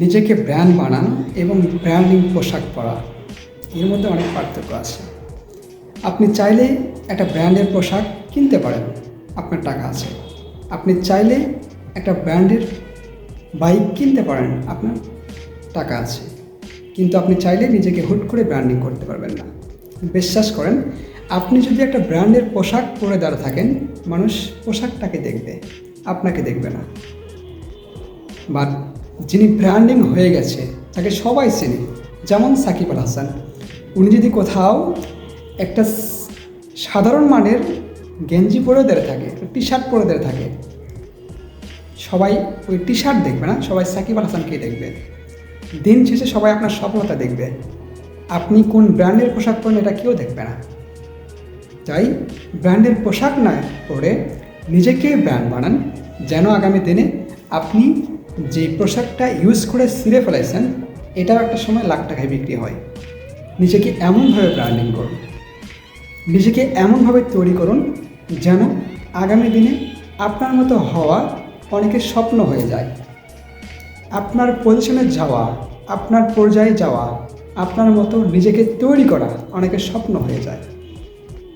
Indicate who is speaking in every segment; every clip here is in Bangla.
Speaker 1: নিজেকে ব্র্যান্ড বানানো এবং ব্র্যান্ডিং পোশাক পরা। এর মধ্যে অনেক পার্থক্য আছে। আপনি চাইলে একটা ব্র্যান্ডের পোশাক কিনতে পারেন, আপনার টাকা আছে। আপনি চাইলে একটা ব্র্যান্ডের বাইক কিনতে পারেন, আপনার টাকা আছে। কিন্তু আপনি চাইলে নিজেকে হুট করে ব্র্যান্ডিং করতে পারবেন না। বিশ্বাস করেন, আপনি যদি একটা ব্র্যান্ডের পোশাক পরে দাঁড়া থাকেন, মানুষ পোশাকটাকে দেখবে, আপনাকে দেখবে না। বাট যিনি ব্র্যান্ডিং হয়ে গেছে, তাকে সবাই চেনে, যেমন সাকিব আল হাসান। উনি যদি কোথাও একটা সাধারণ মানের গেঞ্জি পরে দাঁড়িয়ে থাকে টি শার্ট পরে দাঁড়িয়ে থাকে, সবাই ওই টি শার্ট দেখবে না, সবাই সাকিব আল হাসানকেই দেখবে। দিন শেষে সবাই আপনার সফলতা দেখবে। আপনি কোন ব্র্যান্ডের পোশাক পরেন এটা কেউ দেখবে না। তাই ব্র্যান্ডের পোশাক না পরে নিজেকে ব্র্যান্ড বানান, যেন আগামী দিনে আপনি যে পোশাকটা ইউজ করে ছিঁড়ে ফেলাইছেন এটাও একটা সময় লাখ টাকায় বিক্রি হয়। নিজেকে এমনভাবে ব্র্যান্ডিং করুন। নিজেকে এমনভাবে তৈরি করুন যেন আগামী দিনে আপনার মতো হওয়া অনেকের স্বপ্ন হয়ে যায়। আপনার পজিশনে যাওয়া, আপনার পর্যায়ে যাওয়া, আপনার মতো নিজেকে তৈরি করা অনেকের স্বপ্ন হয়ে যায়।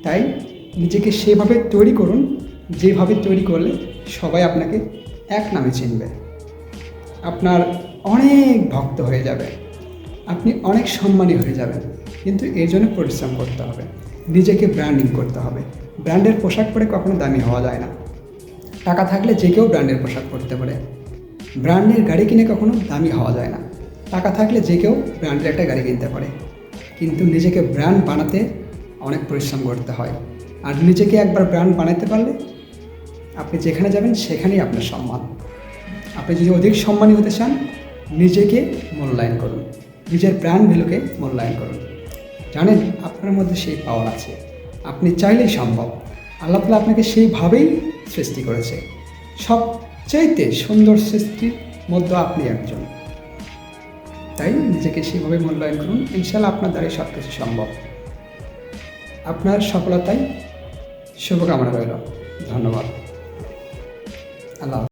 Speaker 1: তাই নিজেকে সেভাবে তৈরি করুন, যেভাবে তৈরি করলে সবাই আপনাকে এক নামে চিনবে। আপনার অনেক ভক্ত হয়ে যাবে। আপনি অনেক সম্মানী হয়ে যাবেন। কিন্তু এর জন্য পরিশ্রম করতে হবে। নিজেকে ব্র্যান্ডিং করতে হবে। ব্র্যান্ডের পোশাক পরে কখনো দামি হওয়া যায় না। টাকা থাকলে যে কেউ ব্র্যান্ডের পোশাক পরতে পারে। ব্র্যান্ডের গাড়ি কিনে কখনো দামি হওয়া যায় না। টাকা থাকলে যে কেউ ব্র্যান্ডের একটা গাড়ি কিনতে পারে। কিন্তু নিজেকে ব্র্যান্ড বানাতে অনেক পরিশ্রম করতে হয়। আর নিজেকে একবার ব্র্যান্ড বানাতে পারলে আপনি যেখানে যাবেন, সেখানেই আপনার সম্মান। আপনি যদি অধিক সম্মানী হতে চান, নিজেকে মূল্যায়ন করুন। নিজের ব্র্যান্ড ভ্যালুকে মূল্যায়ন করুন। জানেন, আপনার মধ্যে সেই পাওয়ার আছে। আপনি চাইলেই সম্ভব। আল্লাহ তালা আপনাকে সেইভাবেই সৃষ্টি করেছে। সবচাইতে সুন্দর সৃষ্টির মধ্যে আপনি একজন। তাই নিজেকে সেইভাবে মূল্যায়ন করুন। ইনশাল্লাহ আপনার দ্বারাই সব কিছু সম্ভব। আপনার সফলতায় শুভকামনা রইল। ধন্যবাদ। আল্লাহ হাফেজ।